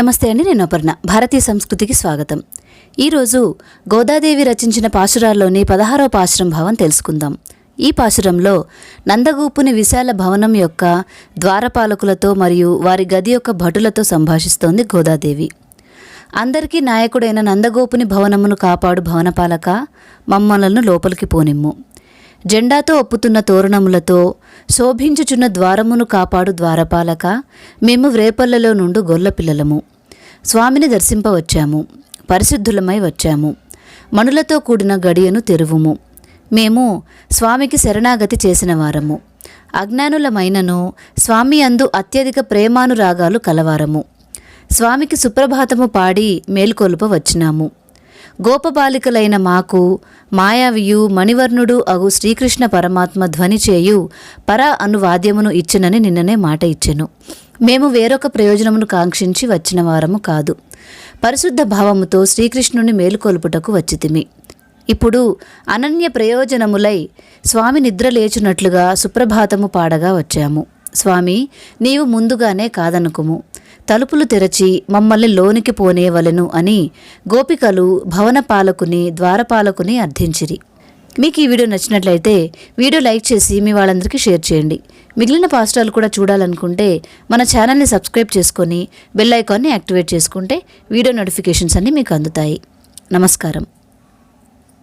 నమస్తే అండి నేను అపర్ణ. భారతీయ సంస్కృతికి స్వాగతం. ఈరోజు గోదాదేవి రచించిన పాశురాల్లోని పదహారవ పాశురం భావం తెలుసుకుందాం. ఈ పాశురంలో నందగోపుని విశాల భవనం యొక్క ద్వారపాలకులతో మరియు వారి గది యొక్క భటులతో సంభాషిస్తోంది గోదాదేవి. అందరికీ నాయకుడైన నందగోపుని భవనమును కాపాడు భవనపాలక మమ్మలను లోపలికి పోనిమ్ము. జెండాతో ఒప్పుతున్న తోరణములతో శోభించుచున్న ద్వారమును కాపాడు ద్వారపాలక. మేము వ్రేపల్లలో నుండి గొల్లపిల్లలము స్వామిని దర్శింపవచ్చాము. పరిశుద్ధులమై వచ్చాము. మణులతో కూడిన గడియను తెరువుము. మేము స్వామికి శరణాగతి చేసిన వారము. అజ్ఞానులమైనను స్వామి అందు అత్యధిక ప్రేమానురాగాలు కలవారము. స్వామికి సుప్రభాతము పాడి మేల్కొలుప వచ్చినాము గోపబాలికలైన మాకు మాయావియు మణివర్ణుడు అగు శ్రీకృష్ణ పరమాత్మ ధ్వని చేయు పర అను వాద్యమును ఇచ్చినని నిన్ననే మాట ఇచ్చెను. మేము వేరొక ప్రయోజనమును కాంక్షించి వచ్చిన వారము కాదు. పరిశుద్ధ భావముతో శ్రీకృష్ణుని మేలుకొల్పుటకు వచ్చితిమి. ఇప్పుడు అనన్య ప్రయోజనములై స్వామి నిద్ర లేచునట్లుగా సుప్రభాతము పాడగా వచ్చాము. స్వామి నీవు ముందుగానే కాదనుకుము. తలుపులు తెరచి మమ్మల్ని లోనికి పోనేవలెను అని గోపికలు భవన పాలకుని ద్వారపాలకుని అర్థించిరి. మీకు ఈ వీడియో నచ్చినట్లయితే వీడియో లైక్ చేసి మీ వాళ్ళందరికీ షేర్ చేయండి. మిగిలిన పాస్టాలు కూడా చూడాలనుకుంటే మన ఛానల్ని సబ్స్క్రైబ్ చేసుకొని బెల్ ఐకాన్ని యాక్టివేట్ చేసుకుంటే వీడియో నోటిఫికేషన్స్ అన్నీ మీకు అందుతాయి. నమస్కారం.